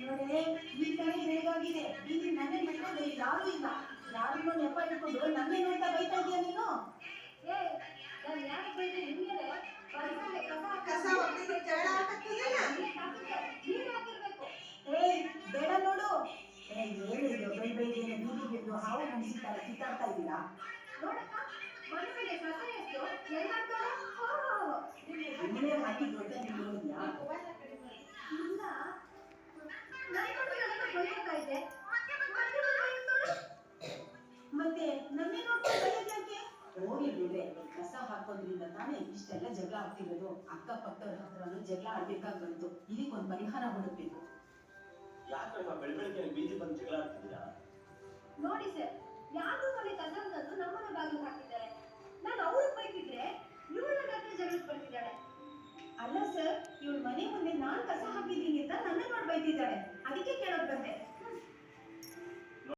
ನೋಡೇ ಈ ಕಡೆ ಹೇಗಾಗಿದೆ ಇಲ್ಲಿ ನನ್ನ ಮನೆಯಲ್ಲಿ ಯಾರು ಇಲ್ಲ. ಯಾರಿಗೂ ನೆಪ ಇಟ್ಕೊಂಡು ನನ್ನೇ ನೋಡ್ತಾ ಬೈತಾ ಇದೀಯ ನೀನು? ಏ ನಾನು ಯಾಕೆ ಬೈದೆ ನಿಮ್ಗೆ ಕಸ ಜಗಳ ನೀನ್ ಹಾಕಿದ್ದೆ, ನೀನ್ ಹಾಕಿರ್ಬೇಕು. ಏ ಬೇಡ ನೋಡು. ಏ ಏನಿದು? ಬೈ ಬೈದೇನೆ ಬೀದಿ ಬಿದ್ದು ಹಾವು ಮುಗಿಸಿದ್ದಾರೆ ಕಿತ್ತಾಡ್ತಾ ಇದ್ದೀರಾ ನೋಡಕ್ಕ ನಿನ್ನೆ ಹಾಕಿ ಬೈತಾ ಮತ್ತೆ ನನ್ನೇ ನೋಡ್ಕೊಂಡು ಬೈಯೋದು ಯಾಕೆ? ಹೋಗ್ಲಿ ಬಿಡ್ರೆ. ಕಸ ಹಾಕೋದ್ರಿಂದ ತಾನೇ ಇಷ್ಟೆಲ್ಲ ಜಗಳ ಆಗ್ತಿರೋದು. ಅಕ್ಕಪಕ್ಕದ ಹತ್ರ ಜಗಳ ಆಡ್ಬೇಕಾಗ್ ಬಂತು. ಇದಕ್ಕೊಂದು ಪರಿಹಾರ ಹುಡುಕ್ಬೇಕು. ಯಾಕಮ್ಮ ಬೆಳ ಬೀದಿ ಬಂದು ಜಗಳ ಆಡ್ತಿದ್ದೀರಾ? ಇವಳ ಮನೆ ಮುಂದೆ ನಾನ್ ಕಸ ಹಾಕಿದ್ದೀನಿ ಅಂತ